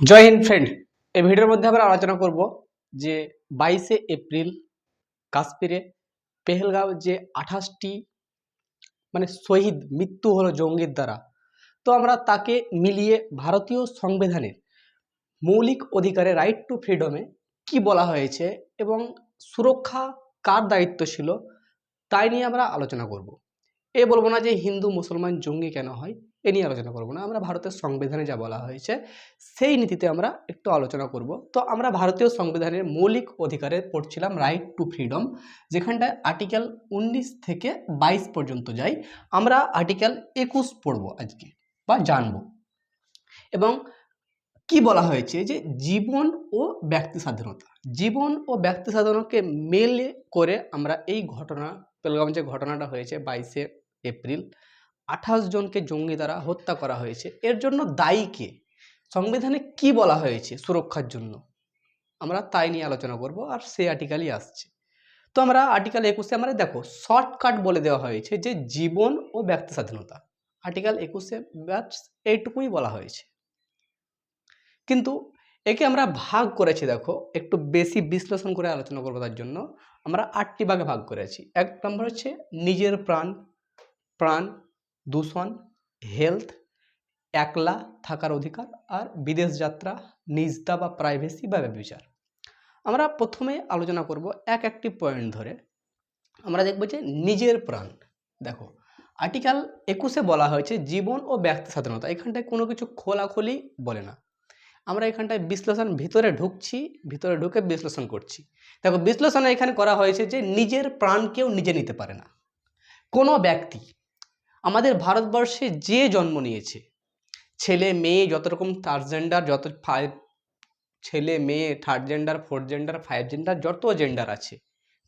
জয় Hind friend এই ভিডিওর মধ্যে আমরা আলোচনা করব যে বাইশে এপ্রিল কাশ্মীরে পেহেলগাঁও যে আঠাশটি মানে শহীদ মৃত্যু হলো জঙ্গির দ্বারা। তো আমরা তাকে মিলিয়ে ভারতীয় সংবিধানের মৌলিক অধিকারে রাইট টু ফ্রিডমে কি বলা হয়েছে এবং সুরক্ষা কার দায়িত্ব ছিল, তাই নিয়ে আমরা আলোচনা করব। এ বলব না যে হিন্দু, মুসলমান, জঙ্গি কেন হয় এ নিয়ে আলোচনা করব না। আমরা ভারতের সংবিধানে যা বলা হয়েছে, সেই নীতিতে আমরা একটু আলোচনা করব। তো আমরা ভারতীয় সংবিধানের মৌলিক অধিকারে পড়ছিলাম রাইট টু ফ্রিডম যেখানটায় আর্টিকেল উনিশ থেকে বাইশ পর্যন্ত যাই। আমরা আর্টিকেল একুশ পড়ব আজকে, বা জানব। এবং কি বলা হয়েছে যে জীবন ও ব্যক্তি স্বাধীনতা, জীবন ও ব্যক্তি স্বাধীনতাকে মেলে করে আমরা এই ঘটনা, পেলগাম যে ঘটনাটা হয়েছে বাইশে এপ্রিল আঠাশ জনকে জঙ্গি দ্বারা হত্যা করা হয়েছে। এর জন্য দায়ী কে? সংবিধানে কি বলা হয়েছে সুরক্ষার জন্য? আমরা তাই নিয়ে আলোচনা করব আর সে আর্টিকেলই আসছে। তো আমরা আর্টিকেল একুশে আমরা দেখো শর্টকাট বলে দেওয়া হয়েছে যে জীবন ও ব্যক্তি স্বাধীনতা। আর্টিকেল একুশে এইটুকুই বলা হয়েছে। কিন্তু একে আমরা ভাগ করেছি দেখো, একটু বেশি বিশ্লেষণ করে আলোচনা করব তার জন্য। আমরা আটটি ভাগে ভাগ করেছি। এক নম্বর হচ্ছে নিজের প্রাণ প্রাণ দূষণ হেলথ একলা থাকার অধিকার আর বিদেশ যাত্রা, নিজতা বা প্রাইভেসি বা ব্যবচার। আমরা প্রথমে আলোচনা করব এক একটি পয়েন্ট ধরে। আমরা দেখব যে নিজের প্রাণ। দেখো আর্টিকেল একুশে বলা হয়েছে জীবন ও ব্যক্তি স্বাধীনতা। এখানটায় কোনো কিছু খোলাখুলি বলে না। আমরা এখানটায় বিশ্লেষণ ভিতরে ঢুকছি, ভিতরে ঢুকে বিশ্লেষণ করছি। দেখো, বিশ্লেষণ এখানে করা হয়েছে যে নিজের প্রাণ কেউ নিজে নিতে পারে না। কোনো ব্যক্তি আমাদের ভারতবর্ষে যে জন্ম নিয়েছে, ছেলে, মেয়ে, যত রকম থার্ড জেন্ডার যত ফাইভ ছেলে, মেয়ে third gender fourth gender five gender যত জেন্ডার আছে,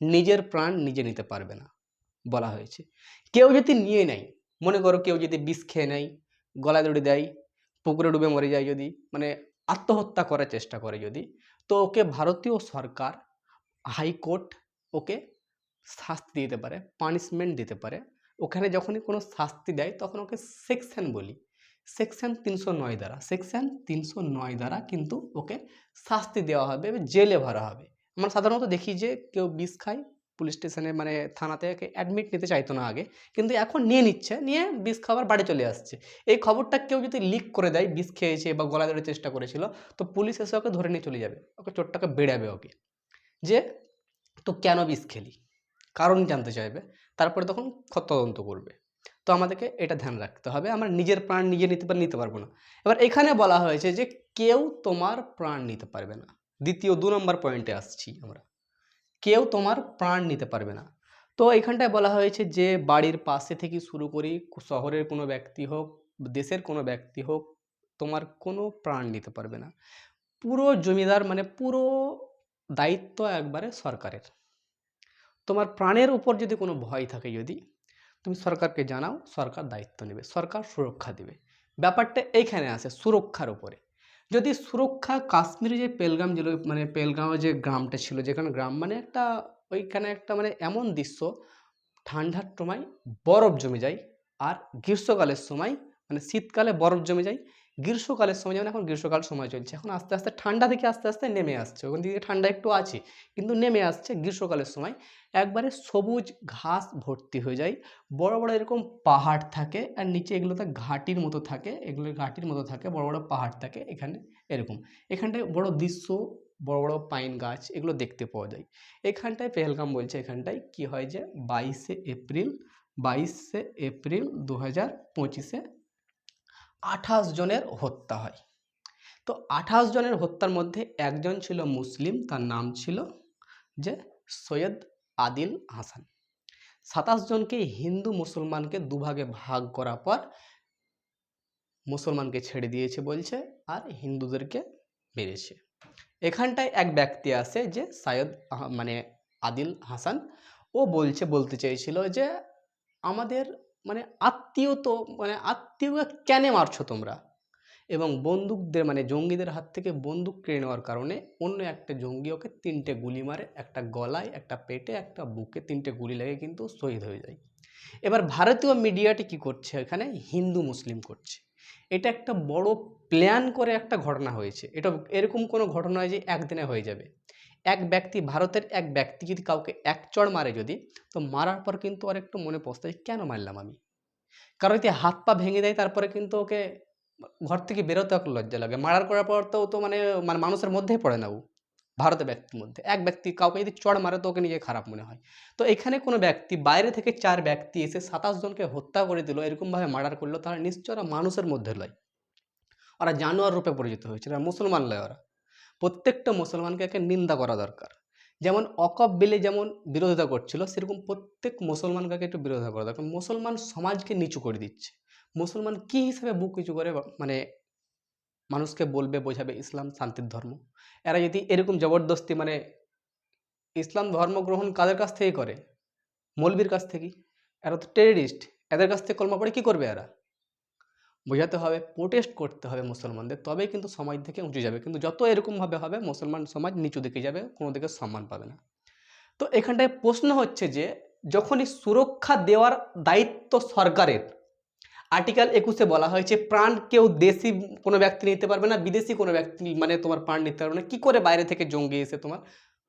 নিজের প্রাণ নিজে নিতে পারবে না, বলা হয়েছে। কেউ যদি নিয়ে নেয়, মনে করো কেউ যদি বিষ খেয়ে নেয়, গলায় দড়ি দেয়, পুকুরে ডুবে মরে যায় যদি মানে আত্মহত্যা করার চেষ্টা করে যদি, তো ওকে ভারতীয় সরকার, হাইকোর্ট ওকে শাস্তি দিতে পারে পানিশমেন্ট দিতে পারে ওখানে যখনই কোনো শাস্তি দেয়, তখন ওকে সেকশন বলি। সেকশন তিনশো নয় দ্বারা। সেকশন তিনশো নয় দ্বারা কিন্তু ওকে শাস্তি দেওয়া হবে, জেলে ভরা হবে। আমরা সাধারণত দেখি যে কেউ বিষ খায়, পুলিশ স্টেশনে মানে থানাতে অ্যাডমিট নিতে চাইতো না আগে, কিন্তু এখন নিয়ে নিচ্ছে, নিয়ে বিষ খাবার বাড়ি চলে আসছে। এই খবরটা কেউ যদি লিক করে দেয়, বিষ খেয়েছে বা গলা ধরে চেষ্টা করেছিল, তো পুলিশ এসে ওকে ধরে নিয়ে চলে যাবে। ওকে চোটটাকে বেড়াবে ওকে। যে তো কেন বিষ খেলি? কারণ জানতে চাইবে? তারপরে তখন তদন্ত করবে। তো আমাদেরকে এটা ধ্যান রাখতে হবে। আমরা নিজের প্রাণ নিজে নিতে পার, নিতে পারব না। এবার এখানে বলা হয়েছে যে কেউ তোমার প্রাণ নিতে পারবে না। দ্বিতীয় দু নম্বর পয়েন্টে আসছি আমরা। কেউ তোমার প্রাণ নিতে পারবে না। তো এখানটায় বলা হয়েছে যে বাড়ির পাশে থেকে শুরু করি, শহরের কোনো ব্যক্তি হোক, দেশের কোনো ব্যক্তি হোক, তোমার কোনো প্রাণ নিতে পারবে না। পুরো জমিদার মানে পুরো দায়িত্ব একবারে সরকারের। তোমার প্রাণের উপর যদি কোনো ভয় থাকে যদি, তুমি সরকারকে জানাও, সরকার দায়িত্ব নেবে, সরকার সুরক্ষা দেবে। ব্যাপারটা এইখানে আসে সুরক্ষার উপরে। যদি সুরক্ষা কাশ্মীরে যে পেলগাম জেল মানে পেলগাঁও যে গ্রামটা ছিল, যেখানে গ্রাম মানে একটা, ওইখানে একটা মানে এমন দৃশ্য, ঠান্ডার সময় বরফ জমে যায়, আর গ্রীষ্মকালের সময় মানে শীতকালে বরফ জমে যায় গ্রীষ্মকালের সময়, যেমন এখন গ্রীষ্মকাল সময় চলছে, এখন আস্তে আস্তে ঠান্ডা থেকে আস্তে আস্তে নেমে আসছে। ওখান থেকে ঠান্ডা একটু আছে, কিন্তু নেমে আসছে গ্রীষ্মকালের সময়, একবারে সবুজ ঘাস ভর্তি হয়ে যায়, বড় বড় এরকম পাহাড় থাকে, আর নিচে এগুলোতে ঘাটির মতো থাকে, এগুলো ঘাটির মতো থাকে, বড় বড় পাহাড় থাকে এখানে এরকম। এখানটায় বড় দৃশ্য, বড় বড় পাইন গাছ, এগুলো দেখতে পাওয়া যায়। এখানটায় পেহেলগাম বলছে, এখানটায় কি হয় যে, বাইশে এপ্রিল বাইশে এপ্রিল দু হাজার পঁচিশে আঠাশ জনের হত্যা হয়। তো আঠাশ জনের হত্যার মধ্যে একজন ছিল মুসলিম, তার নাম ছিল যে সৈয়দ আদিল হাসান। সাতাশ জনকে হিন্দু মুসলমানকে দুভাগে ভাগ করার পর মুসলমানকে ছেড়ে দিয়েছে বলছে আর হিন্দুদেরকে মেরেছে। এখানটায় এক ব্যক্তি আছে যে সায়দ মানে আদিল হাসান। ও বলছে, বলতে চেয়েছিল যে আমাদের মানে আত্মীয় তো মানে আত্মীয়কে কেন মারছো তোমরা? এবং বন্দুকদের মানে জঙ্গিদের হাত থেকে বন্দুক কেড়ে নেওয়ার কারণে অন্য একটা জঙ্গি ওকে তিনটে গুলি মারে, একটা গলায়, একটা পেটে, একটা বুকে তিনটে গুলি লেগে কিন্তু শহীদ হয়ে যায়। এবার ভারতীয় মিডিয়াটি কি করছে এখানে? হিন্দু মুসলিম করছে। এটা একটা বড় প্ল্যান করে একটা ঘটনা হয়েছে। এটা এরকম কোনো ঘটনা যে একদিনে হয়ে যাবে। এক ব্যক্তি, ভারতের এক ব্যক্তি যদি কাউকে এক চড় মারে যদি, তো মারার পর কিন্তু আর একটু মনে পস্তায় কেন মারলাম আমি? কারণ যদি হাত পা ভেঙে দেয় তারপরে কিন্তু ওকে ঘর থেকে বেরোতে লজ্জা লাগে। মারার করার পর তো তো মানে মানে মানুষের মধ্যেই পড়ে না ও ভারতের ব্যক্তির মধ্যে। এক ব্যক্তি কাউকে যদি চড় মারে তো ওকে নিজে খারাপ মনে হয়। তো এখানে কোনো ব্যক্তি, বাইরে থেকে চার ব্যক্তি এসে সাতাশ জনকে হত্যা করে দিল, এরকমভাবে মার্ডার করল, তারা নিশ্চয় ওরা মানুষের মধ্যে লয়। ওরা জানোয়ার রূপে পরিচিত হয়েছিল মুসলমান লয় ওরা। প্রত্যেকটা মুসলমানকে একে নিন্দা করা দরকার। যেমন অকব বিলে যেমন বিরোধিতা করছিল, সেরকম প্রত্যেক মুসলমানকে একটু বিরোধিতা করা দরকার। মুসলমান সমাজকে নিচু করে দিচ্ছে। মুসলমান কি হিসাবে বুক কিছু করে মানে মানুষকে বলবে, বোঝাবে ইসলাম, শান্তির ধর্ম? এরা যদি এরকম জবরদস্তি মানে ইসলাম ধর্ম গ্রহণ কাদের কাছ থেকে করে? মৌলবীর কাছ থেকেই? এরা তো টেরিস্ট এদের কাছ থেকে কলমা পড়ে কী করবে এরা? বোঝাতে হবে প্রোটেস্ট করতে হবে মুসলমানদের, তবেই কিন্তু সমাজ থেকে উঁচু যাবে। কিন্তু যত এরকমভাবে হবে, মুসলমান সমাজ নিচু দিকে যাবে, কোনো দিকে সম্মান পাবে না। তো এখানটায় প্রশ্ন হচ্ছে যে, যখনই সুরক্ষা দেওয়ার দায়িত্ব সরকারের আর্টিকেল একুশে বলা হয়েছে, প্রাণ কেউ দেশি কোনো ব্যক্তি নিতে পারবে না, বিদেশি কোনো ব্যক্তি মানে তোমার প্রাণ নিতে পারবে না, কী করে বাইরে থেকে জঙ্গি এসে তোমার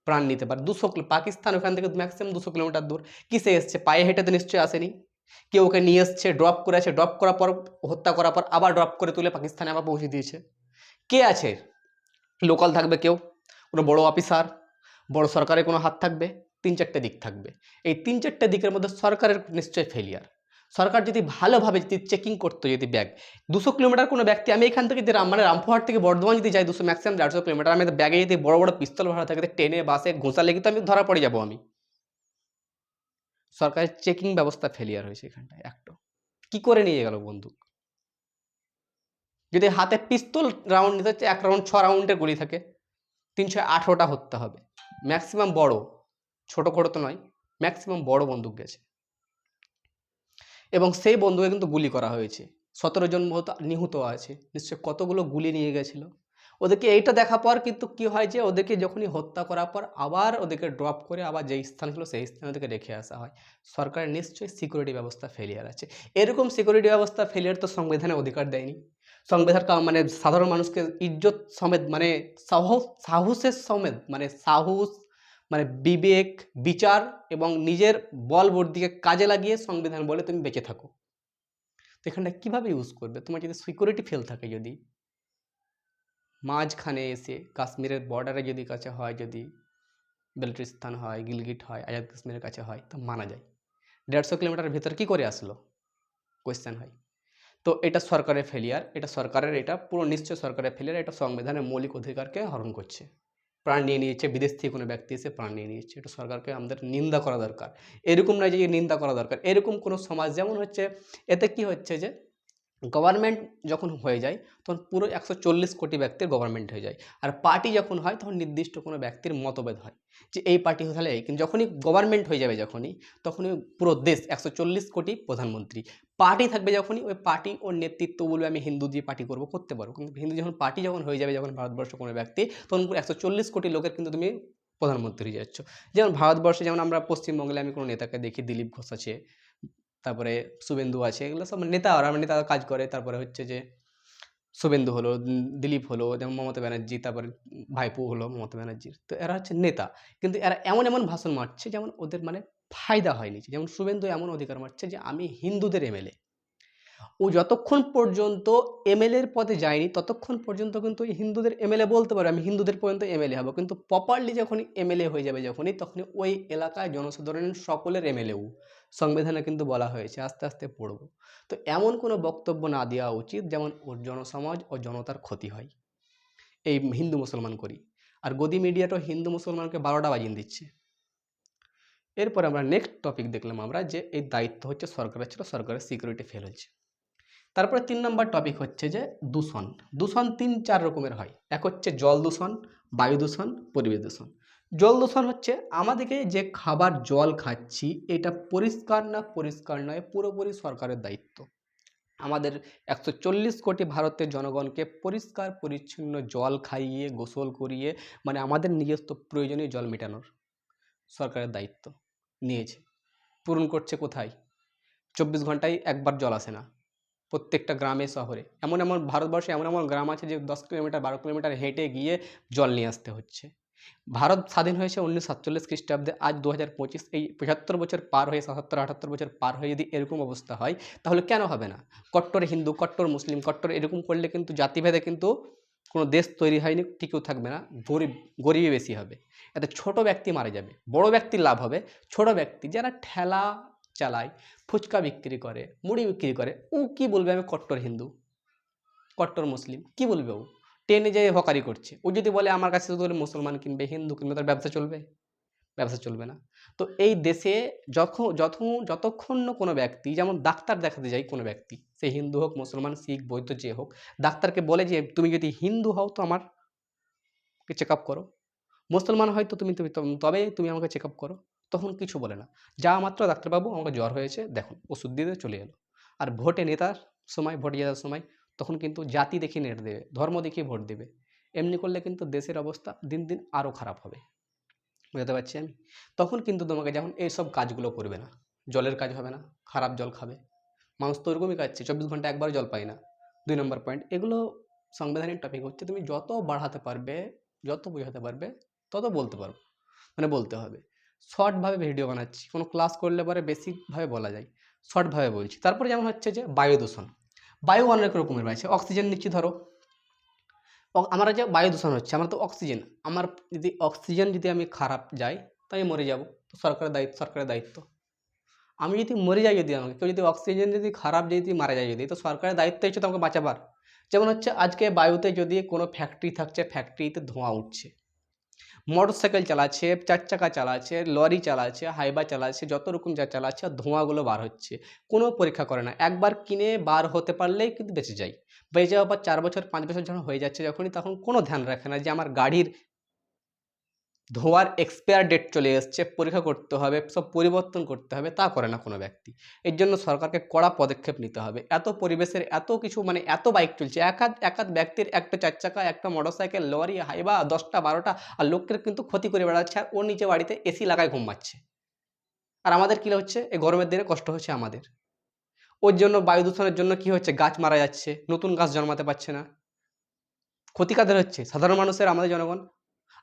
প্রাণ নিতে পারে? দুশো পাকিস্তান ওখান থেকে ম্যাক্সিমাম দুশো কিলোমিটার দূর। কিসে এসছে? পায়ে হেঁটে তো নিশ্চয়ই আসেনি। কেউ ওকে নিয়ে এসছে ড্রপ করে আছে ড্রপ করার পর, হত্যা করার পর আবার ড্রপ করে তুলে পাকিস্তানে আবার পৌঁছে দিয়েছে। কে আছে? লোকাল থাকবে কেউ? কোনো বড় অফিসার? বড় সরকারের কোনো হাত থাকবে? তিন চারটে দিক থাকবে। এই তিন চারটে দিকের মধ্যে সরকারের নিশ্চয়ই ফেলিয়ার সরকার যদি ভালোভাবে যদি চেকিং করতো, যদি ব্যাগ দুশো কিলোমিটার কোনো ব্যক্তি, আমি এখান থেকে যদি মানে রামপুরহাট থেকে বর্ধমান যদি যাই, দুশো ম্যাক্সিমাম দেড়শো কিলোমিটার, আমি ব্যাগে যদি বড় বড় পিস্তল ভাড়া থাকে ট্রেনে বাসে, ঘোষা লেগে তো আমি ধরা পড়ে যাব আমি। সরকারের চেকিং ব্যবস্থা ফেলিয়ার হয়েছে এখানটায়, একটু। কি করে নিয়ে গেল বন্দুক? যদি হাতে পিস্তল রাউন্ড নিতে হচ্ছে, এক রাউন্ড ছ রাউন্ডের গুলি থাকে, তিনশো আঠেরোটা হত্যা হবে। ম্যাক্সিমাম বড়, ছোট খোটো তো নয় ম্যাক্সিমাম বড় বন্দুক গেছে। এবং সেই বন্দুকে কিন্তু গুলি করা হয়েছে। সতেরো জন মতো নিহত আছে। নিশ্চয় কতগুলো গুলি নিয়ে গেছিল? ওদেরকে এইটা দেখা পর কিন্তু কি হয় যে ওদেরকে যখনই হত্যা করার পর আবার ওদেরকে ড্রপ করে আবার যেই স্থান ছিল সেই স্থানে ওদেরকে রেখে আসা হয়। সরকারের নিশ্চয়ই সিকিউরিটি ব্যবস্থা ফেলিয়ার আছে। এরকম সিকিউরিটি ব্যবস্থা ফেলিয়ার তো সংবিধানে অধিকার দেয়নি। সংবিধান মানে সাধারণ মানুষকে ইজ্জত সমেত মানে সাহস, সাহসের সমেত মানে সাহস মানে বিবেক, বিচার এবং নিজের বল বুদ্ধিকে কাজে লাগিয়ে সংবিধান বলে তুমি বেঁচে থাকো। তো এখানটা কীভাবে ইউজ করবে? তোমার যদি সিকিউরিটি ফেল থাকে যদি মাঝখানে এসে কাশ্মীরের বর্ডারে যদি কাছে হয়, যদি বেলট্রিস্তান হয়, গিলগিট হয়, আজাদ কাশ্মীরের কাছে হয়, তো মানা যায়। দেড়শো কিলোমিটার ভেতর কি করে আসলো? কোয়েশ্চেন হয়। তো এটা সরকারের ফেলিয়ার এটা সরকারের, এটা পুরো নিশ্চয় সরকারের ফেলিয়ার এটা সংবিধানের মৌলিক অধিকারকে হরণ করছে। প্রাণ নিয়ে নিয়েছে, বিদেশ থেকে কোনো ব্যক্তি এসে প্রাণ নিয়ে নিয়েছে। এটা সরকারকে আমাদের নিন্দা করা দরকার। এরকম নয় যে নিন্দা করা দরকার। এরকম কোনো সমাজ যেমন হচ্ছে, এতে কি হচ্ছে যে গভর্নমেন্ট যখন হয়ে যায়, তখন পুরো একশো চল্লিশ কোটি ব্যক্তির গভর্নমেন্ট হয়ে যায়। আর পার্টি যখন হয়, তখন নির্দিষ্ট কোনো ব্যক্তির মতভেদ হয় যে এই পার্টি হলে এই কিন্তু যখনই গভর্নমেন্ট হয়ে যাবে যখনই, তখনই পুরো দেশ একশো চল্লিশ কোটি প্রধানমন্ত্রী। পার্টি থাকবে যখনই, ওই পার্টি ওর নেতৃত্ব বলবে, আমি হিন্দু দিয়ে পার্টি করব, করতে পারব। কিন্তু হিন্দু যখন পার্টি যখন হয়ে যাবে, যখন ভারতবর্ষ কোনো ব্যক্তি, তখন পুরো একশো চল্লিশ কোটি লোকের কিন্তু তুমি প্রধানমন্ত্রী হয়ে যাচ্ছ। যেমন ভারতবর্ষে, যেমন আমরা পশ্চিমবঙ্গে, আমি কোনো নেতাকে দেখি, দিলীপ ঘোষ আছে তারপরে শুভেন্দু আছে, এগুলো সব নেতা আর আমার নেতা কাজ করে। তারপরে হচ্ছে যে শুভেন্দু হলো দিলীপ হলো, যেমন মমতা ব্যানার্জি, তারপরে ভাইপো হলো, মমতা ব্যানার্জির। তো এরা হচ্ছে নেতা। কিন্তু এরা এমন এমন ভাষণ মারছে যেমন ওদের মানে ফায়দা হয়নি। যেমন শুভেন্দু এমন অধিকার মারছে যে আমি হিন্দুদের এমএলএ। ও যতক্ষণ পর্যন্ত এমএলএর পদে যায়নি, ততক্ষণ পর্যন্ত কিন্তু হিন্দুদের এমএলএ বলতে পারে, আমি হিন্দুদের পর্যন্ত এমএলএ হব। কিন্তু প্রপারলি যখনই এমএলএ হয়ে যাবে যখনই, তখনই ওই এলাকায় জনসাধারণের সকলের এমএলএও সংবিধানে কিন্তু বলা হয়েছে, আস্তে আস্তে পড়ব। তো এমন কোনো বক্তব্য না দেওয়া উচিত যেমন ওর জনসমাজ ও জনতার ক্ষতি হয়। এই হিন্দু মুসলমান করি। আর গদি মিডিয়াটা হিন্দু মুসলমানকে বারোটা বাজিয়ে দিচ্ছে। এরপর আমরা নেক্সট টপিক দেখলাম আমরা যে এই দায়িত্ব হচ্ছে সরকারের ছিল, সরকারের সিকিউরিটি ফেল হয়েছে। তারপরে তিন নম্বর টপিক হচ্ছে যে দূষণ। দূষণ তিন, চার রকমের হয়। এক হচ্ছে জল দূষণ, বায়ু দূষণ, পরিবেশ দূষণ। জল দূষণ হচ্ছে, আমাদেরকে যে খাবার জল খাচ্ছি, এটা পরিষ্কার না পরিষ্কার নয়, পুরোপুরি সরকারের দায়িত্ব। আমাদের একশো চল্লিশ কোটি ভারতের জনগণকে পরিষ্কার, পরিচ্ছন্ন জল খাইয়ে, গোসল করিয়ে মানে আমাদের নিজস্ব প্রয়োজনীয় জল মেটানোর সরকারের দায়িত্ব নিয়েছে। পূরণ করছে কোথায়? চব্বিশ ঘন্টায় একবার জল আসে না, প্রত্যেকটা গ্রামে, শহরে। এমন এমন ভারতবর্ষে এমন এমন গ্রাম আছে যে দশ কিলোমিটার, বারো কিলোমিটার হেঁটে গিয়ে জল নিয়ে আসতে হচ্ছে। ভারত স্বাধীন হয়েছে উনিশশো সাতচল্লিশ খ্রিস্টাব্দে। আজ দু পঁচিশ এই পঁচাত্তর বছর পার হয়ে, সাতাত্তর, আটাত্তর বছর পার হয়ে যদি এরকম অবস্থা হয়, তাহলে কেন হবে না? কট্টর হিন্দু, কট্টর মুসলিম, কট্টর এরকম করলে কিন্তু জাতিভেদে কিন্তু কোনো দেশ তৈরি হয়নি, টিকেও থাকবে না, গরিব, গরিবই বেশি হবে। এতে ছোট ব্যক্তি মারা যাবে, বড় ব্যক্তির লাভ হবে। ছোট ব্যক্তি যারা ঠেলা চালায়, ফুচকা বিক্রি করে, মুড়ি বিক্রি করে ও কি বলবে আমি কট্টর হিন্দু? কট্টর মুসলিম, কি বলবে ও? ট্রেনে যেয়ে হকারি করছে। ও যদি বলে, আমার কাছে শুধু মুসলমান কিনবে, হিন্দু কিনবে, তার ব্যবসা চলবে? ব্যবসা চলবে না। তো এই দেশে যখন যত যতক্ষণ কোনো ব্যক্তি, যেমন ডাক্তার দেখাতে যায় কোনো ব্যক্তি, সে হিন্দু হোক, মুসলমান, শিখ, বৌদ্ধ যে হোক, ডাক্তারকে বলে যে, তুমি যদি হিন্দু হও তো আমার চেক আপ করো। মুসলমান হয়তো তুমি তুমি, তবে তুমি আমাকে চেক আপ করো। তখন কিছু বলে না। যা মাত্র ডাক্তারবাবু আমাকে জ্বর হয়েছে, দেখুন, ওষুধ দিয়ে চলে এলো। আর ভোটে নেতার সময়, ভোটে যাওয়ার সময় তখন কিন্তু জাতি দেখে নেট দেবে, ধর্ম দেখে ভোট দেবে। এমনি করলে কিন্তু দেশের অবস্থা দিন দিন আরও খারাপ হবে। বুঝতে পারছি আমি? তখন কিন্তু তোমাকে যখন এইসব কাজগুলো করবে না, জলের কাজ হবে না, খারাপ জল খাবে, মানুষ তো ওরকমই খাচ্ছে চব্বিশ ঘণ্টা একবার জল পায় না। দুই নম্বর পয়েন্ট এগুলো সাংবিধানিক টপিক হচ্ছে, তুমি যত বাড়াতে পারবে, যত বোঝাতে পারবে, তত বলতে পারব মানে বলতে হবে। শর্টভাবে ভিডিও বানাচ্ছি, কোনো ক্লাস করলে পরে বেসিকভাবে বলা যায় শর্টভাবে বলছি। তারপরে যেমন হচ্ছে যে বায়ু দূষণ বায়ু অনেক রকমের রয়েছে অক্সিজেন নিচ্ছি, ধরো। আমার যে বায়ু দূষণ হচ্ছে, আমার তো অক্সিজেন আমার যদি অক্সিজেন যদি আমি খারাপ যাই, তো আমি মরে যাব। তো সরকারের দায়িত্ব সরকারের দায়িত্ব। আমি যদি মরে যাই যদি আমাকে, কেউ যদি অক্সিজেন যদি খারাপ যদি মারা যায় যদি, তো সরকারের দায়িত্ব হচ্ছে তো আমাকে বাঁচাবার। যেমন হচ্ছে আজকে বায়ুতে যদি কোনো ফ্যাক্টরি থাকছে ফ্যাক্টরিতে ধোঁয়া উঠছে। মোটর সাইকেল চালাচ্ছে চার চাকা চালাচ্ছে, লরি চালাচ্ছে, হাইবা চালাচ্ছে, যত রকম যা চালাচ্ছে আর ধোঁয়াগুলো বার হচ্ছে। কোনো পরীক্ষা করে না। একবার কিনে বার হতে পারলেই কিন্তু বেঁচে যায়। বেঁচে যাওয়ার পর চার বছর, পাঁচ বছর যখন হয়ে যাচ্ছে যখনই, তখন কোনো ধ্যান রাখে না যে আমার গাড়ির ধোঁয়ার এক্সপায়ার ডেট চলে এসছে, পরীক্ষা করতে হবে, সব পরিবর্তন করতে হবে, তা করে না কোনো ব্যক্তি। এর জন্য সরকারকে কড়া পদক্ষেপ নিতে হবে। এত পরিবেশের এত কিছু মানে এত বাইক চলছে একাধ একাধ ব্যক্তির একটা চার চাকা, একটা মোটর মোটরসাইকেল লরি হাইবা দশটা, বারোটা, আর লোকের কিন্তু ক্ষতি করে বেড়াচ্ছে, আর ওর নিচে বাড়িতে এসি লাগায় ঘুমাচ্ছে আর আমাদের কী হচ্ছে? এই গরমের দিনে কষ্ট হচ্ছে আমাদের। ওর জন্য বায়ু দূষণের জন্য কি হচ্ছে? গাছ মারা যাচ্ছে, নতুন গাছ জন্মাতে পারছে না। ক্ষতি কাদের হচ্ছে সাধারণ মানুষের, আমাদের জনগণ।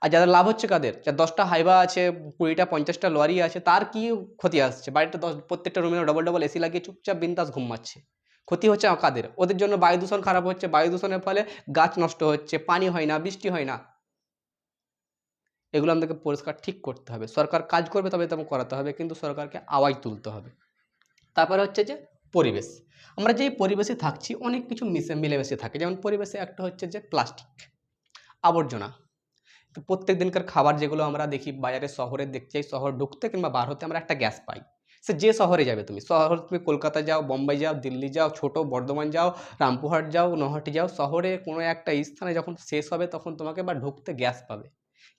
আর যাদের লাভ হচ্ছে কাদের? যার দশটা হাইবা আছে, কুড়িটা, পঞ্চাশটা লরি আছে, তার কি ক্ষতি আসছে? বাড়িতে দশ, প্রত্যেকটা রুমে ডবল ডবল এসি লাগিয়ে চুপচাপ বিন্দাস ঘুমাচ্ছে ক্ষতি হচ্ছে কাদের? ওদের জন্য বায়ু দূষণ খারাপ হচ্ছে। বায়ু দূষণের ফলে গাছ নষ্ট হচ্ছে, পানি হয় না, বৃষ্টি হয় না। এগুলো আমাদেরকে পরিষ্কার ঠিক করতে হবে। সরকার কাজ করবে তবে তেমন করাতে হবে, কিন্তু সরকারকে আওয়াজ তুলতে হবে। তারপরে হচ্ছে যে পরিবেশ। আমরা যে পরিবেশে থাকছি, অনেক কিছু মিশে মিলেমিশে থাকে। যেমন পরিবেশে একটা হচ্ছে যে প্লাস্টিক, আবর্জনা। প্রত্যেক দিনকার খাবার যেগুলো আমরা দেখি বাজারে শহরে দেখতে চাই শহর ঢুকতে কিংবা বার হতে আমরা একটা গ্যাস পাই। সে যে শহরে যাবে তুমি, শহর তুমি কলকাতা যাও, বোম্বাই যাও, দিল্লি যাও, ছোট বর্ধমান যাও, রামপুরহাট যাও, নহাটি যাও, শহরে কোনো একটা স্থানে যখন শেষ হবে তখন তোমাকে বা ঢুকতে গ্যাস পাবে।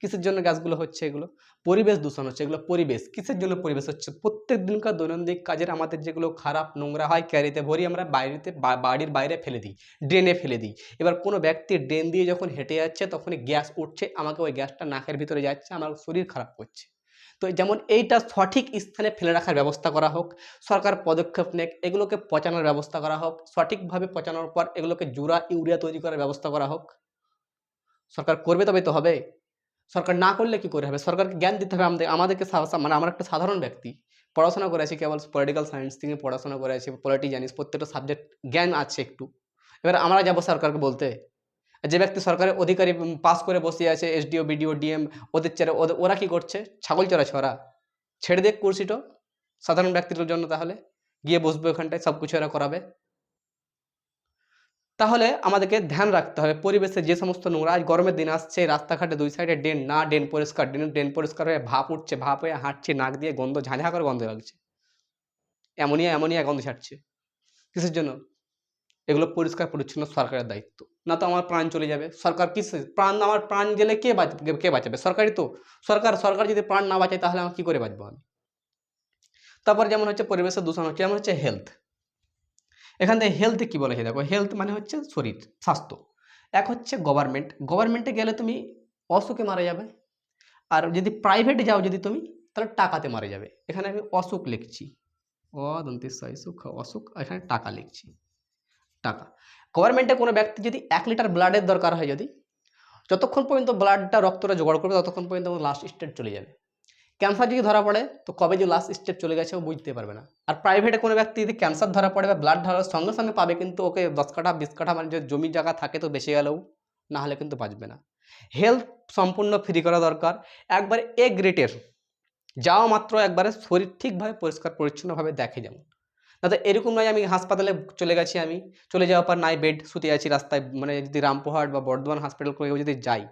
কিসের জন্য গ্যাসগুলো হচ্ছে এগুলো? পরিবেশ দূষণ হচ্ছে, এগুলো পরিবেশ। কিসের জন্য পরিবেশ হচ্ছে? প্রত্যেক দিনকার দৈনন্দিন কাজের আমাদের যেগুলো খারাপ নোংরা হয়, ক্যারিতে ভরি আমরা বাইরেতে বাড়ির বাইরে ফেলে দিই, ড্রেনে ফেলে দিই। এবার কোনো ব্যক্তি ড্রেন দিয়ে যখন হেঁটে যাচ্ছে, তখনই গ্যাস উঠছে, আমাকে ওই গ্যাসটা নাকের ভিতরে যাচ্ছে, আমার শরীর খারাপ করছে। তো যেমন এইটা সঠিক স্থানে ফেলে রাখার ব্যবস্থা করা হোক, সরকার পদক্ষেপ নেক, এগুলোকে পচানোর ব্যবস্থা করা হোক, সঠিকভাবে পচানোর পর এগুলোকে জুরা ইউরিয়া তৈরি করার ব্যবস্থা করা হোক। সরকার করবে তবে তো হবে। সরকার না করলে কি করে হবে? সরকারকে জ্ঞান দিতে হবে আমাদের, আমাদেরকে মানে আমার একটা সাধারণ ব্যক্তি। পড়াশোনা করেছি কেবল পলিটিক্যাল সায়েন্স থেকে পড়াশোনা করেছি পলিটি জানিস, প্রত্যেকটা সাবজেক্ট জ্ঞান আছে একটু। এবার আমরা যাব সরকারকে বলতে। যে ব্যক্তি সরকারের অধিকারী পাস করে বসে আছে এসডিও বিডিও ডিএম ওদের চেয়ে ওদের ওরা কি করছে? ছাগল চড়াচ্ছে ওরা। ছেড়ে দেখ কুর্সিটা। সাধারণ ব্যক্তিদের জন্য তাহলে। গিয়ে বসবে ওখানটায় সব কিছু এরা করাবে। তাহলে আমাদেরকে ধ্যান রাখতে হবে। পরিবেশে যে সমস্ত নোংরা, আজ গরমের দিন আসছে, রাস্তাঘাটে দুই সাইডে ড্রেন, না ড্রেন পরিষ্কার, ড্রেন ড্রেন পরিষ্কার হয়ে ভাপ উঠছে, ভাপ হয়ে হাঁটছে, নাক দিয়ে গন্ধ, ঝাঁঝা করে গন্ধ লাগছে অ্যামোনিয়া অ্যামোনিয়া গন্ধ ছাড়ছে। কিসের জন্য? এগুলো পরিষ্কার, পরিচ্ছন্ন সরকারের দায়িত্ব। না তো আমার প্রাণ চলে যাবে। সরকার কি প্রাণ, আমার প্রাণ গেলে কে বাঁচ, কে বাঁচাবে? সরকারই তো। সরকার সরকার যদি প্রাণ না বাঁচায় তাহলে আমার কী করে বাঁচবো আমি? তারপর যেমন হচ্ছে পরিবেশের দূষণ হচ্ছে, যেমন হচ্ছে হেলথ এখান থেকে হেলথে কী বলেছে? দেখো হেলথ মানে হচ্ছে শরীর, স্বাস্থ্য। এক হচ্ছে গভর্নমেন্ট গভর্নমেন্টে গেলে তুমি অসুখে মারা যাবে। আর যদি প্রাইভেটে যাও যদি তুমি, তাহলে টাকাতে মারা যাবে। এখানে আমি অসুখ লিখছি। অ দন্তিস সুখ, অসুখ এখানে টাকা লিখছি। টাকা। গভর্নমেন্টে কোনো ব্যক্তি যদি এক লিটার ব্লাডের দরকার হয় যদি, যতক্ষণ পর্যন্ত ব্লাডটা রক্তটা জোগাড় করবে, ততক্ষণ পর্যন্ত লাস্ট স্টেট চলে যাবে। ক্যান্সার যদি ধরা পড়ে, তো কবে যে লাস্ট স্টেপ চলে গেছে ও বুঝতে পারবে না। আর প্রাইভেটে কোনো ব্যক্তি যদি ক্যান্সার ধরা পড়ে বা ব্লাড ধরার সঙ্গে সঙ্গে পাবে, কিন্তু ওকে দশ কাঠা, বিশ কাঠা মানে যে জমি জায়গা থাকে তো বেঁচে গেলেও, না হলে কিন্তু বাঁচবে না। হেলথ সম্পূর্ণ ফ্রি করা দরকার। একবারে এ গ্রেটের যাওয়া মাত্র একবারে শরীর ঠিকভাবে পরিষ্কার, পরিচ্ছন্নভাবে দেখে যেমন যাতে এরকম নয় আমি হাসপাতালে চলে গেছি আমি, চলে যাওয়ার পর নাই বেড শুতে আছি রাস্তায় মানে যদি রামপুরহাট বা বর্ধমান হসপিটাল করে যদি যাই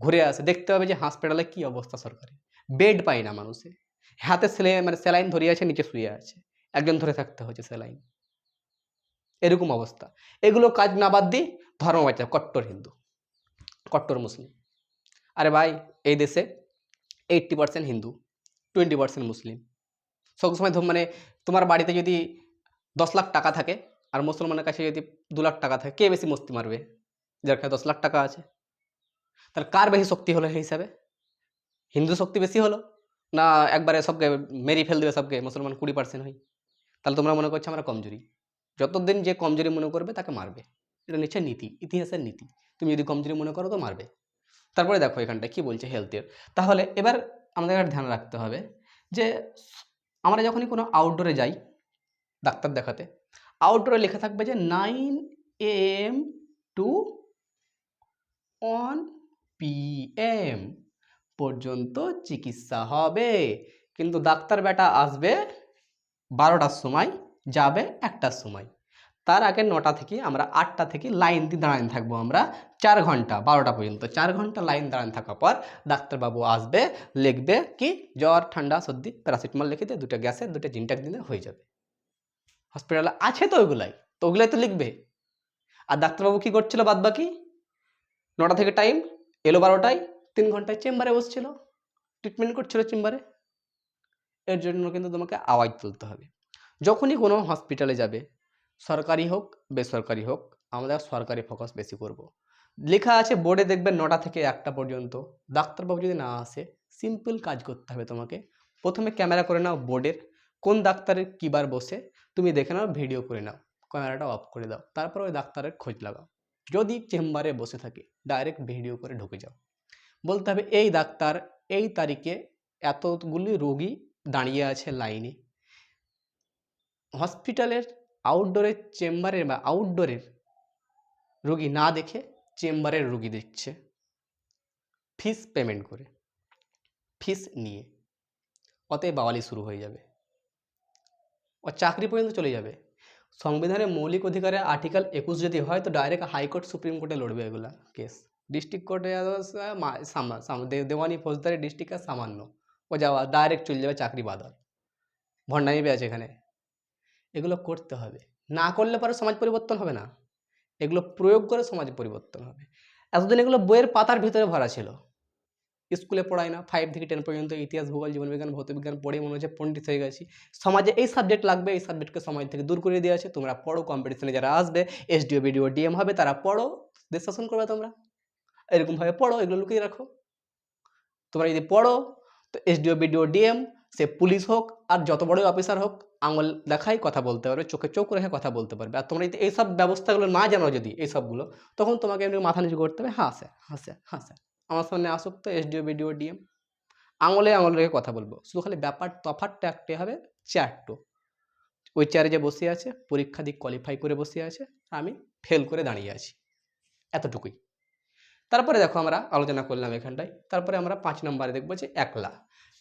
ঘুরে আসে, দেখতে হবে যে হাসপাতালে কী অবস্থা সরকারি বেড পায় না মানুষে। হাতে সেলে মানে স্যালাইন ধরিয়ে আছে, নিচে শুয়ে আছে। একজন ধরে থাকতে হচ্ছে স্যালাইন এরকম অবস্থা। এগুলো কাজ না বাদ দিয়ে ধর্ম বাঁচা কট্টর হিন্দু, কট্টর মুসলিম। আরে ভাই, এই দেশে eighty percent Hindu twenty percent Muslim. সবসময় মানে তোমার বাড়িতে যদি দশ লাখ টাকা থাকে আর মুসলমানের কাছে যদি দু লাখ টাকা থাকে, কে বেশি মস্তি মারবে? যার কাছে দশ লাখ টাকা আছে। তাহলে কার বেশি শক্তি হলো সেই হিসাবে? হিন্দু শক্তি বেশি হলো? না একবারে সবকে মেরি ফেল দেবে সবকে? মুসলমান কুড়ি পার্সেন্ট হয়। তাহলে তোমরা মনে করছ আমরা কমজোরি। যতদিন যে কমজোরি মনে করবে তাকে মারবে। এটা নিচ্ছে নীতি, ইতিহাসের নীতি। তুমি যদি কমজোরি মনে করো তো মারবে। তারপরে দেখো এখানটা কি বলছে হেলথের তাহলে এবার আমাদের একটা ধ্যান রাখতে হবে যে আমরা যখনই কোনো আউটডোরে যাই ডাক্তার দেখাতে আউটডোরে লেখা থাকবে যে nine AM to one PM পর্যন্ত চিকিৎসা হবে। কিন্তু ডাক্তার বেটা আসবে বারোটার সময়, যাবে একটার সময়। তার আগে নটা থেকে আমরা আটটা থেকে লাইন দিয়ে দাঁড়ানো থাকব আমরা চার ঘণ্টা, বারোটা পর্যন্ত। চার ঘণ্টা লাইন দাঁড়ানো থাকার পর ডাক্তারবাবু আসবে, লিখবে কি জ্বর, ঠান্ডা, সর্দি, প্যারাসিটামল লিখে দিয়ে দুটো গ্যাসের দুটো জিনটাক দিলে হয়ে যাবে। হসপিটালে আছে তো ওইগুলাই, তো ওগুলাই তো লিখবে। আর ডাক্তারবাবু কী করছিল বাদ বাকি নটা থেকে টাইম, এলো বারোটায় তিন ঘন্টায় চেম্বারে বসছিল ট্রিটমেন্ট করছিল চেম্বারে। এর জন্য কিন্তু তোমাকে আওয়াজ তুলতে হবে। যখনই কোনো হসপিটালে যাবে, সরকারি হোক, বেসরকারি হোক, আমরা সরকারি ফোকাস বেশি করব। লেখা আছে বোর্ডে দেখবে নটা থেকে একটা পর্যন্ত। ডাক্তারবাবু যদি না আসে সিম্পল কাজ করতে হবে তোমাকে। প্রথমে ক্যামেরা করে নাও বোর্ডের কোন ডাক্তারের কিবার বসে, তুমি দেখে নাও ভিডিও করে নাও। ক্যামেরাটা অফ করে দাও। তারপর ওই ডাক্তারের খোঁজ লাগাও। যদি চেম্বারে বসে থাকে ডাইরেক্ট ভিডিও করে ঢুকে যাও। বলতে হবে, এই ডাক্তার এই তারিখে এতগুলি রোগী দাঁড়িয়ে আছে লাইনে। হসপিটালের আউটডোরের চেম্বারের বা আউটডোরের রোগী না দেখে চেম্বারের রোগী দেখছে। ফিস পেমেন্ট করে, ফিস নিয়ে। অতএব বাওয়ালি শুরু হয়ে যাবে। ও চাকরি পর্যন্ত চলে যাবে। সংবিধানের মৌলিক অধিকারের আর্টিকেল একুশ যদি হয়, তো ডাইরেক্ট হাইকোর্ট সুপ্রিম কোর্টে লড়বে এগুলা কেস। ডিস্ট্রিক্ট কোর্টে দেওয়ানি ফৌজদারি ডিস্ট্রিক্টে সামান্য। ও যাওয়া ডাইরেক্ট চলে যাবে চাকরি বাদল। ভণ্ডামি আছে এখানে। এগুলো করতে হবে। না করলে পরে সমাজ পরিবর্তন হবে না। এগুলো প্রয়োগ করে সমাজ পরিবর্তন হবে। এতদিন এগুলো বইয়ের পাতার ভিতরে ভরা ছিল। স্কুলে পড়াই না ফাইভ থেকে টেন পর্যন্ত ইতিহাস, ভূগোল, জীবনবিজ্ঞান, ভৌতবিজ্ঞান পড়ে মনে হচ্ছে পণ্ডিত হয়ে গেছি। সমাজে এই সাবজেক্ট লাগবে, এই সাবজেক্টকে সমাজ থেকে দূর করে দেওয়া আছে। তোমরা পড়ো কম্পিটিশনে যারা আসবে এসডিও বিডিও ডিএম হবে, তারা পড়ো, দেশ শাসন করবে তোমরা। এরকমভাবে পড়ো, এগুলো লুকিয়ে রাখো। তোমরা যদি পড়ো, তো এসডিও বিডিও ডিএম সে পুলিশ হোক আর যত বড় অফিসার হোক, আঙুল দেখাই কথা বলতে পারবে, চোখে চোখ রেখে কথা বলতে পারবে। আর তোমরা যদি এইসব ব্যবস্থাগুলো না জানো যদি, এইসবগুলো, তখন তোমাকে এমনি মাথা নিচু করতে হবে হ্যাঁ স্যার হ্যাঁ স্যার হ্যাঁ স্যার আমার সামনে আসুক তো এসডিও বিডিও ডিএম আঙুলে আঙুল রেখে কথা বলব। শুধু খালি ব্যাপার তফাতটা একটাই হবে চেয়ারটো ওই চেয়ারে যে বসে আছে, পরীক্ষা দিয়ে কোয়ালিফাই করে বসে আছে আমি ফেল করে দাঁড়িয়ে আছি। এতটুকুই। তারপরে দেখো আমরা আলোচনা করলাম এখানটায়। তারপরে আমরা পাঁচ নম্বরে দেখব যে একলা।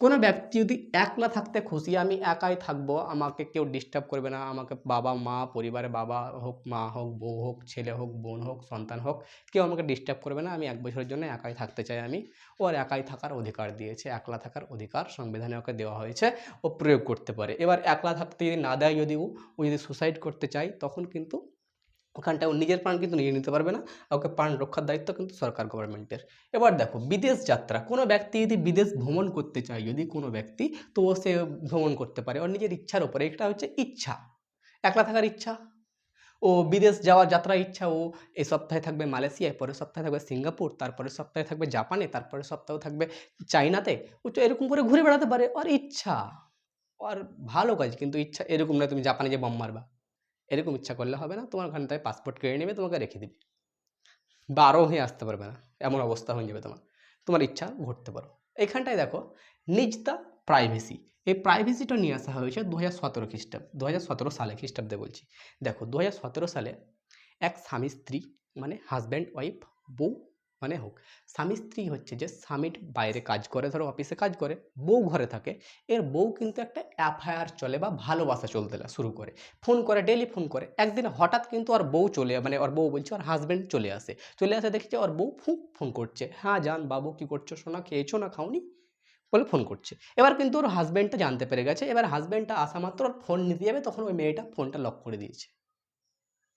কোনো ব্যক্তি যদি একলা থাকতে খুশি, আমি একাই থাকব, আমাকে কেউ ডিস্টার্ব করবে না, আমাকে বাবা, মা পরিবারে বাবা হোক, মা হোক, বউ হোক, ছেলে হোক, বোন হোক, সন্তান হোক, কেউ আমাকে ডিস্টার্ব করবে না, আমি এক বছরের জন্য একাই থাকতে চাই আমি। ওর একাই থাকার অধিকার দিয়েছে, একলা থাকার অধিকার সংবিধানে ওকে দেওয়া হয়েছে, ও প্রয়োগ করতে পারে। এবার একলা থাকতে যদি না দেয়, যদি ও যদি সুসাইড করতে চায়, তখন কিন্তু ওখানটায় ও নিজের প্রাণ কিন্তু নিয়ে নিতে পারবে না ওকে প্রাণ রক্ষার দায়িত্ব কিন্তু সরকার গভর্নমেন্টের এবার দেখো, বিদেশ যাত্রা, কোনো ব্যক্তি যদি বিদেশ ভ্রমণ করতে চায়, যদি কোনো ব্যক্তি, তো ও সে ভ্রমণ করতে পারে। ওর নিজের ইচ্ছার ওপরে এটা হচ্ছে ইচ্ছা, একলা থাকার ইচ্ছা। ও বিদেশ যাওয়ার যাত্রার ইচ্ছা, ও এই সপ্তাহে থাকবে মালয়েশিয়ায় পরের সপ্তাহে থাকবে সিঙ্গাপুর তারপরের সপ্তাহে থাকবে জাপানে তারপরের সপ্তাহে থাকবে চাইনাতে ও তো এরকম করে ঘুরে বেড়াতে পারে, ওর ইচ্ছা, ওর ভালো কাজ, কিন্তু ইচ্ছা এরকম নয় তুমি জাপানে যে বম মারবা। এরকম ইচ্ছা করলে হবে না, তোমার ওখানে তাই পাসপোর্ট কেড়ে নেবে, তোমাকে রেখে দিবে। বা আরও হয়ে আসতে পারবে না, এমন অবস্থা হয়ে যাবে তোমার। তোমার ইচ্ছা ঘটতে পারো। এখানটায় দেখো নিজ দ্য প্রাইভেসি এই প্রাইভেসিটা নিয়ে আসা হয়েছে দু হাজার সতেরো খ্রিস্টাব্দ দু হাজার সতেরো সালে খ্রিস্টাব্দে বলছি। দেখো দু হাজার সতেরো সালে এক স্বামী স্ত্রী মানে হাজব্যান্ড ওয়াইফ বউ মানে হোক, স্বামী স্ত্রী হচ্ছে যে স্বামীর বাইরে কাজ করে, ধরো অফিসে কাজ করে, বউ ঘরে থাকে, এর বউ কিন্তু একটা অ্যাফআইআর চলে বা ভালোবাসা চলতে শুরু করে। ফোন করে ডেলি ফোন করে, একদিন হঠাৎ কিন্তু ওর বউ চলে মানে ওর বউ বলছে, ওর হাজব্যান্ড চলে আসে। চলে আসে দেখছে ওর বউ ফুঁ ফোন করছে হ্যাঁ জান বাবু, কী করছ? সোনা খেয়েছো না খাওনি? বলে ফোন করছে। এবার কিন্তু ওর হাজব্যান্ডটা জানতে পেরে গেছে, এবার হাজব্যান্ডটা আসা মাত্র ওর ফোন নিতে যাবে, তখন ওই মেয়েটা ফোনটা লক করে দিয়েছে।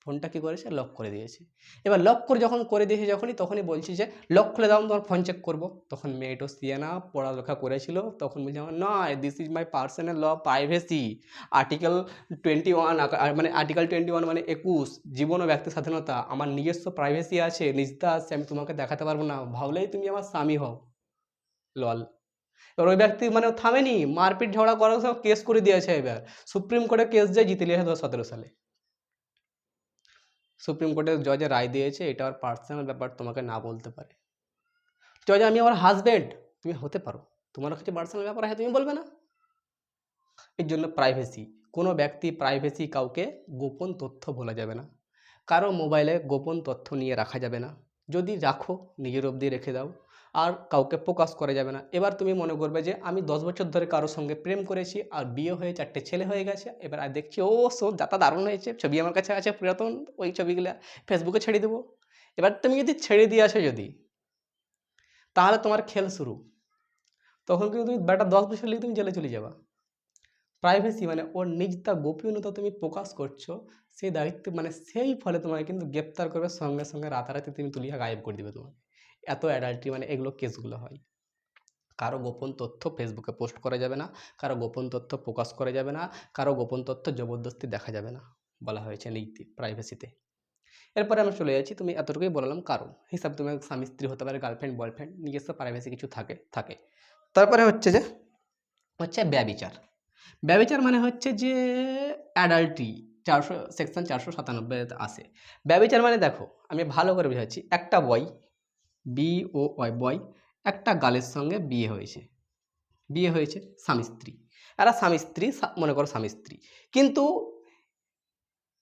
ফোনটা কী করেছে? লক করে দিয়েছে। এবার লক করে যখন করে দিয়েছে যখনই, তখনই বলছি যে লক খুলে দাও তোমার ফোন চেক করব। তখন মেয়েটা সিয়ানা পড়ালেখা করেছিল। তখন বলছে, আমার নয় this is my personal law privacy article twenty one মানে আর্টিকেল টোয়েন্টি ওয়ান মানে একুশ, জীবন ও ব্যক্তি স্বাধীনতা। আমার নিজস্ব প্রাইভেসি আছে নিজতা আছে, আমি তোমাকে দেখাতে পারব না। ভাবলেই তুমি আমার স্বামী হও। লল। এবার ওই ব্যক্তি মানে থামেনি। মারপিট ঝগড়া করার সব কেস করে দিয়েছে এবার। সুপ্রিম কোর্টে কেস যায় জিতে নিয়েছে দু সতেরো সালে। সুপ্রিম কোর্টের জজে রায় দিয়েছে, এটা আমার পার্সোনাল ব্যাপার তোমাকে না বলতে পারে। জজ, আমি আমার হাজব্যান্ড তুমি হতে পারো। তোমার কাছে পার্সোনাল ব্যাপার হয় তুমি বলবে না। এর জন্য প্রাইভেসি কোনো ব্যক্তি প্রাইভেসি কাউকে গোপন তথ্য বলা যাবে না। কারও মোবাইলে গোপন তথ্য নিয়ে রাখা যাবে না। যদি রাখো, নিজের অবধি রেখে দাও। আর কাউকে প্রকাশ করা যাবে না। এবার তুমি মনে করবে যে আমি দশ বছর ধরে কারোর সঙ্গে প্রেম করেছি আর বিয়ে হয়ে চারটে ছেলে হয়ে গেছে। এবার আর দেখছি, ও সো যাতা দারুণ হয়েছে। ছবি আমার কাছে আছে পুরাতন, ওই ছবিগুলো ফেসবুকে ছেড়ে দেবো। এবার তুমি যদি ছেড়ে দিয়ে আসো যদি, তাহলে তোমার খেল শুরু। তখন কিন্তু তুমি বেটা দশ বছর লিখে তুমি জেলে চলে যাবা। প্রাইভেসি মানে ওর নিজটা গোপনীয়তা তুমি প্রকাশ করছ, সেই দায়িত্ব মানে সেই ফলে তোমাকে কিন্তু গ্রেপ্তার করবে সঙ্গে সঙ্গে রাতারাতি তুমি তুলিয়া গায়েব করে দিবে তোমাকে। এত অ্যাডাল্ট্রি মানে এগুলো কেসগুলো হয়। কারও গোপন তথ্য ফেসবুকে পোস্ট করা যাবে না, কারও গোপন তথ্য প্রকাশ করা যাবে না, কারও গোপন তথ্য জবরদস্তি দেখা যাবে না, বলা হয়েছে নীতি প্রাইভেসিতে এরপরে আমি চলে যাচ্ছি, তুমি এতটুকুই বললাম কারণ। হিসাব, তুমি স্বামী, স্ত্রী হতে পারে গার্লফ্রেন্ড বয়ফ্রেন্ড নিজস্ব প্রাইভেসি কিছু থাকে থাকে। তারপরে হচ্ছে যে, হচ্ছে ব্যবিচার। ব্যবিচার মানে হচ্ছে যে অ্যাডাল্ট্রি চারশো সেকশন চারশো সাতানব্বইতে আসে ব্যবিচার মানে দেখো, আমি ভালো করে বোঝাচ্ছি, একটা বই বি ও ওয়াই বয় একটা গালের সঙ্গে বিয়ে হয়েছে। বিয়ে হয়েছে স্বামী স্ত্রী। এরা স্বামী স্ত্রী মনে করো স্বামী স্ত্রী। কিন্তু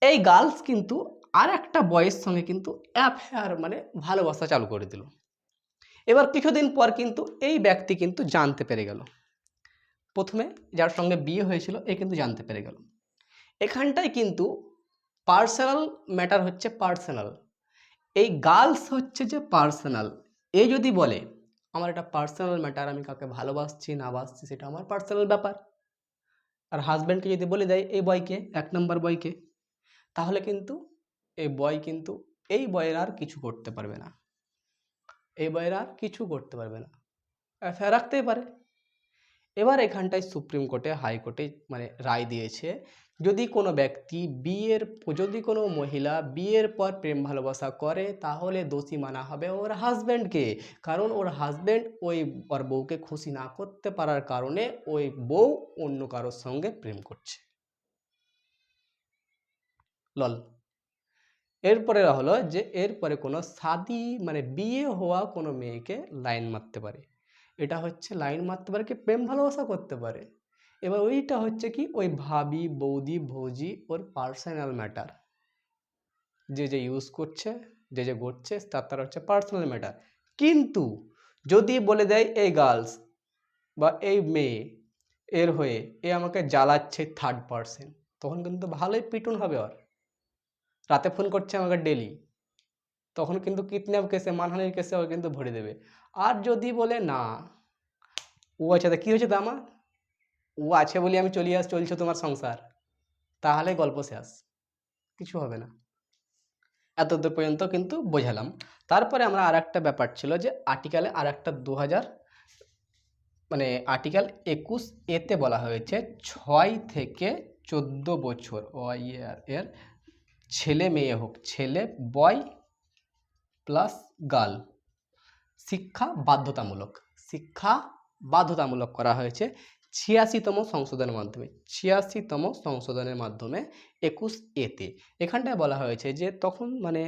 এই গার্লস কিন্তু আর একটা বয়ের সঙ্গে কিন্তু অ্যাফেয়ার মানে ভালোবাসা চালু করে দিল। এবার কিছুদিন পর কিন্তু এই ব্যক্তি কিন্তু জানতে পেরে গেল। প্রথমে যার সঙ্গে বিয়ে হয়েছিল, এ কিন্তু জানতে পেরে গেল। এখানটায় কিন্তু পার্সোনাল ম্যাটার হচ্ছে পার্সোনাল। এই গার্লস হচ্ছে যে পার্সোনাল এ যদি বলে, আমার এটা পার্সোনাল ম্যাটার আমি কাকে ভালোবাসছি, না বাসছি সেটা আমার পার্সোনাল ব্যাপার। আর হাজব্যান্ডকে যদি বলে দেয়, এই বয়কে এক নম্বর বয়কে তাহলে কিন্তু এই বয় কিন্তু, এই বয়ের আর কিছু করতে পারবে না। এই বয়ের আর কিছু করতে পারবে না। এফআইআর রাখতেই পারে। এবার এখানটায় সুপ্রিম কোর্টে হাইকোর্টে মানে রায় দিয়েছে যদি কোনো ব্যক্তি বিয়ের, যদি কোনো মহিলা বিয়ের পর প্রেম ভালোবাসা করে, তাহলে দোষী মানা হবে ওর হাজব্যান্ডকে কারণ ওর হাজব্যান্ড ওই ওর বউকে খুশি না করতে পারার কারণে ওই বউ অন্য কারোর সঙ্গে প্রেম করছে। লল। এরপরে হলো যে, এরপরে কোনো শাদি মানে বিয়ে হওয়া কোনো মেয়েকে লাইন মারতে পারে। এটা হচ্ছে লাইন মারতে পারে কি প্রেম ভালোবাসা করতে পারে। এবার ওইটা হচ্ছে কি? ওই ভাবি, বৌদি, ভৌজি, ওর পার্সোনাল ম্যাটার যে যে ইউজ করছে, যে যে করছে তার তার হচ্ছে পার্সোনাল ম্যাটার কিন্তু যদি বলে দেয়, এই গার্লস বা এই মেয়ে, এর হয়ে এ আমাকে জ্বালাচ্ছে থার্ড পার্সন তখন কিন্তু ভালোই পিটুন হবে ওর। রাতে ফোন করছে আমাকে ডেলি তখন কিন্তু কিডন্যাপ কেসে মানহানির কেসে ও কিন্তু ভরে দেবে। আর যদি বলে, না, ও তা কী হয়েছে তো আমার? ও আছে বলে আমি চলিয়ে আস, চলছে তোমার সংসার। তাহলে গল্প শেষ। কিছু হবে না। এত দূর পর্যন্ত কিন্তু বোঝালাম। তারপরে আমরা আর একটা ব্যাপার ছিল যে আর্টিকেলে আর একটা দু হাজার মানে আর্টিকেল একুশ এতে বলা হয়েছে, ছয় থেকে চোদ্দ বছর ইয়ার এর ছেলে মেয়ে হোক, ছেলে বয় প্লাস গার্ল শিক্ষা বাধ্যতামূলক। শিক্ষা বাধ্যতামূলক করা হয়েছে। ছিয়াশিতম সংশোধনের মাধ্যমে, ছিয়াশিতম সংশোধনের মাধ্যমে একুশ এতে এখানটায় বলা হয়েছে যে তখন মানে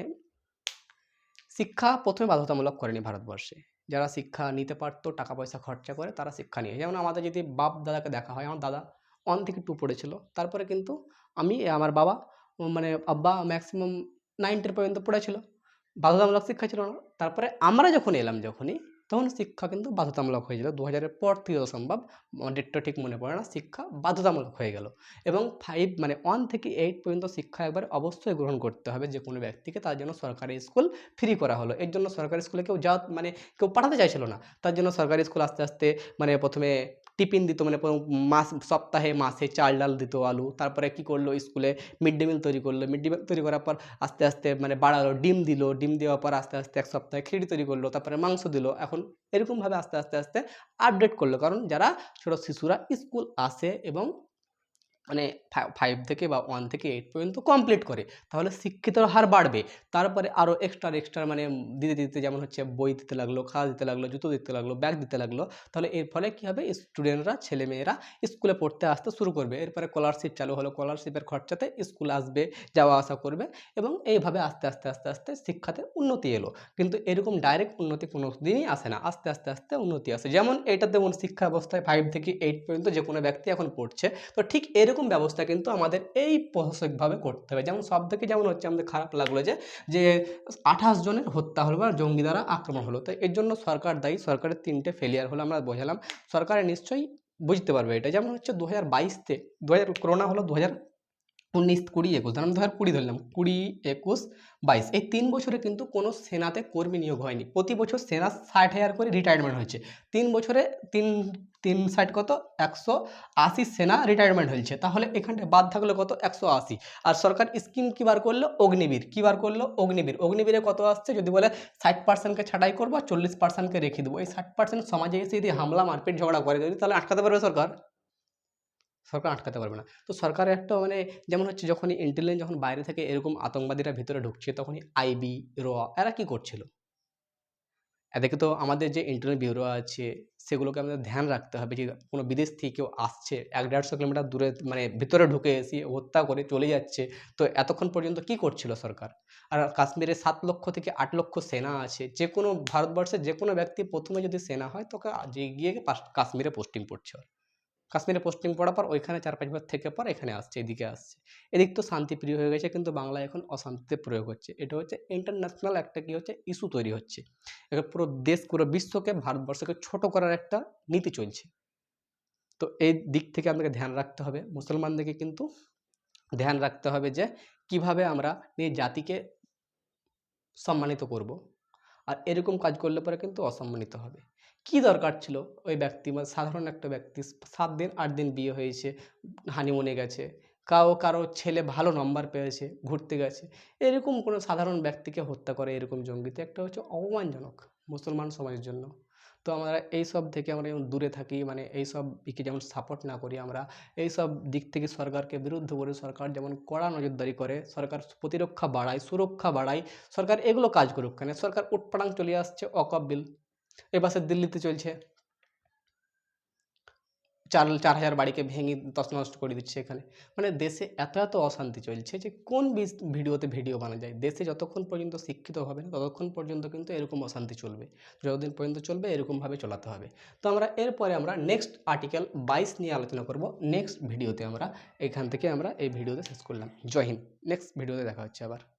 শিক্ষা প্রথমে বাধ্যতামূলক করেনি ভারতবর্ষে। যারা শিক্ষা নিতে পারতো, টাকা পয়সা খরচা করে, তারা শিক্ষা নিয়ে। যেমন আমাদের যদি বাপ দাদাকে দেখা হয়, আমার দাদা ওয়ান থেকে টু পড়েছিল। তারপরে কিন্তু আমি, আমার বাবা মানে আব্বা ম্যাক্সিমাম নাইন টেন পর্যন্ত পড়েছিল। বাধ্যতামূলক শিক্ষা ছিল না। তারপরে আমরা যখন এলাম, যখনই তখন শিক্ষা কিন্তু বাধ্যতামূলক হয়ে হয়েছিল দু হাজারের পর থেকে সম্ভব ডেটটা ঠিক মনে পড়ে না, শিক্ষা বাধ্যতামূলক হয়ে গেল। এবং ফাইভ মানে ওয়ান থেকে এইট পর্যন্ত শিক্ষা একবার অবশ্যই গ্রহণ করতে হবে যে কোনো ব্যক্তিকে। তার জন্য সরকারি স্কুল ফ্রি করা হলো। এর জন্য সরকারি স্কুলে কেউ যা মানে কেউ পাঠাতে চাইছিল না। তার জন্য সরকারি স্কুল আস্তে আস্তে মানে প্রথমে টিফিন দিত মানে মাস, সপ্তাহে মাসে চাল ডাল দিত, আলু। তারপরে কি করল? স্কুলে মিড ডে মিল তৈরি করল। মিড ডে মিল তৈরি করার পর আস্তে আস্তে মানে বাড়ালো, ডিম দিল। ডিম দেওয়ার পর আস্তে আস্তে এক সপ্তাহে খিচুড়ি তৈরি করল, তারপরে মাংস দিল। এখন এরকমভাবে আস্তে আস্তে আস্তে আপডেট করল। কারণ যারা ছোটো শিশুরা স্কুল আসে এবং মানে ফাইভ থেকে বা ওয়ান থেকে এইট পর্যন্ত কমপ্লিট করে। তাহলে শিক্ষিতর হার বাড়বে। তারপরে আরও এক্সট্রা এক্সট্রা মানে দিতে দিতে যেমন হচ্ছে বই দিতে লাগল খাওয়া দিতে লাগল, জুতো দিতে লাগল ব্যাগ দিতে লাগল, তাহলে এর ফলে কী হবে? স্টুডেন্টরা ছেলেমেয়েরা স্কুলে পড়তে আসতে শুরু করবে। এরপরে স্কলারশিপ চালু হলো। স্কলারশিপের খরচাতে স্কুল আসবে, যাওয়া আসা করবে এবং এইভাবে আস্তে আস্তে আস্তে আস্তে শিক্ষাতে উন্নতি এলো। কিন্তু এরকম ডাইরেক্ট উন্নতি কোনো দিনই আসে না। আস্তে আস্তে আস্তে উন্নতি আসে। যেমন এটা যেমন শিক্ষা ব্যবস্থায় ফাইভ থেকে এইট পর্যন্ত যে কোনো ব্যক্তি এখন পড়ছে, তো ঠিক এরকম ব্যবস্থা কিন্তু আমাদের এই প্রশাসনিকভাবে করতে হবে। যেমন সব থেকে যেমন হচ্ছে আমাদের খারাপ লাগল যে যে আঠাশ জনের হত্যা হলো বা জঙ্গি দ্বারা আক্রমণ হলো। তো এর জন্য সরকার দায়ী, সরকারের তিনটে ফেলিয়ার হলো আমরা বোঝালাম। সরকারের নিশ্চয়ই বুঝতে পারবে এটা। যেমন হচ্ছে দু হাজার বাইশতে দু হাজার করোনা হলো দু হাজার উনিশ, কুড়ি, একুশ ধরলাম দু হাজার কুড়ি ধরলাম কুড়ি, একুশ, বাইশ, এই তিন বছরে কিন্তু কোনো সেনাতে কর্মী নিয়োগ হয়নি। প্রতি বছর সেনা ষাট হাজার করে রিটায়ারমেন্ট হয়েছে। তিন বছরে তিন তিন ষাট কত? একশো আশি সেনা রিটায়ারমেন্ট হয়েছে। তাহলে এখানটা বাদ থাকল কত? একশো আশি। আর সরকার স্কিম কী বার করল? অগ্নিবীর। কী বার করল? অগ্নিবীর। অগ্নিবীরে কত আসছে? যদি বলে ষাট পার্সেন্টকে ছাঁটাই করব আর চল্লিশ পার্সেন্টকে রেখে দেবো। এই ষাট পার্সেন্ট সমাজে এসে যদি হামলা, মারপিট, ঝগড়া করে, যদি তাহলে আটকাতে পারবে সরকার? সরকার আটকাতে পারবে না। তো সরকারের একটা মানে যেমন হচ্ছে যখনই ইন্টেলিজেন্স যখন বাইরে থেকে এরকম আতঙ্কবাদীরা ভিতরে ঢুকছে, তখনই আইবি র, এরা কি করছিল? এদিকে তো আমাদের যে ইন্টারনেট ব্যুরো আছে, সেগুলোকে আমাদের ধ্যান রাখতে হবে যে কোনো বিদেশ থেকে কেউ আসছে, এক দেড়শো কিলোমিটার দূরে মানে ভিতরে ঢুকে এসে হত্যা করে চলে যাচ্ছে, তো এতক্ষণ পর্যন্ত কি করছিল সরকার? আর কাশ্মীরে সাত লক্ষ থেকে আট লক্ষ সেনা আছে, যে কোনো ভারতবর্ষের যে কোনো ব্যক্তি প্রথমে যদি সেনা হয়, তোকে গিয়ে কাশ্মীরে পোস্টিং পড়ছে। কাশ্মীরে পোস্টিং পড়ার পর ওইখানে চার পাঁচ বছর থেকে পর এখানে আসছে, এদিকে আসছে। এদিক তো শান্তিপ্রিয় হয়ে গেছে, কিন্তু বাংলায় এখন অশান্তিতে প্রয়োগ হচ্ছে। এটা হচ্ছে ইন্টারন্যাশনাল একটা কি হচ্ছে ইস্যু তৈরি হচ্ছে। এখন পুরো দেশ, পুরো বিশ্বকে, ভারতবর্ষকে ছোট করার একটা নীতি চলছে। তো এই দিক থেকে আমাদেরকে ধ্যান রাখতে হবে। মুসলমানদেরকে কিন্তু ধ্যান রাখতে হবে যে, কীভাবে আমরা নিজ জাতিকে সম্মানিত করব। আর এরকম কাজ করলে পরে কিন্তু অসম্মানিত হবে। কি দরকার ছিল ওই ব্যক্তি? মানে সাধারণ একটা ব্যক্তি, সাত দিন, আট দিন বিয়ে হয়েছে হানিমুনে গেছে কাও কারও ছেলে ভালো নম্বর পেয়েছে, ঘুরতে গেছে, এরকম কোনো সাধারণ ব্যক্তিকে হত্যা করে এরকম জঙ্গিতে? একটা হচ্ছে অপমানজনক মুসলমান সমাজের জন্য। তো আমরা এই সব থেকে আমরা যেমন দূরে থাকি মানে এই সব দিকে যেমন সাপোর্ট না করি আমরা এই সব দিক থেকে সরকারকে বিরুদ্ধ করে সরকার যেমন কড়া নজরদারি করে, সরকার প্রতিরক্ষা বাড়ায়, সুরক্ষা বাড়ায়, সরকার এগুলো কাজ করুক কেন? সরকার উটপাড়াং চলে আসছে, অকপ বিল। এপাশে দিল্লিতে চলছে। চার চার হাজার বাড়িকে ভেঙে তছনছ করে দিচ্ছে এখানে। মানে দেশে এত এত অশান্তি চলছে যে কোন ভিডিওতে ভিডিও বানা যায়? দেশে যতক্ষণ পর্যন্ত শিক্ষিত হবে না, ততক্ষণ পর্যন্ত কিন্তু এরকম অশান্তি চলবে। যতদিন পর্যন্ত চলবে, এরকমভাবে চলাতে হবে। তো আমরা এরপরে আমরা নেক্সট আর্টিকেল বাইশ নিয়ে আলোচনা করব। নেক্সট ভিডিওতে আমরা, এখান থেকে আমরা এই ভিডিওতে শেষ করলাম। জয় হিন্দ। নেক্সট ভিডিওতে দেখা হচ্ছে আবার।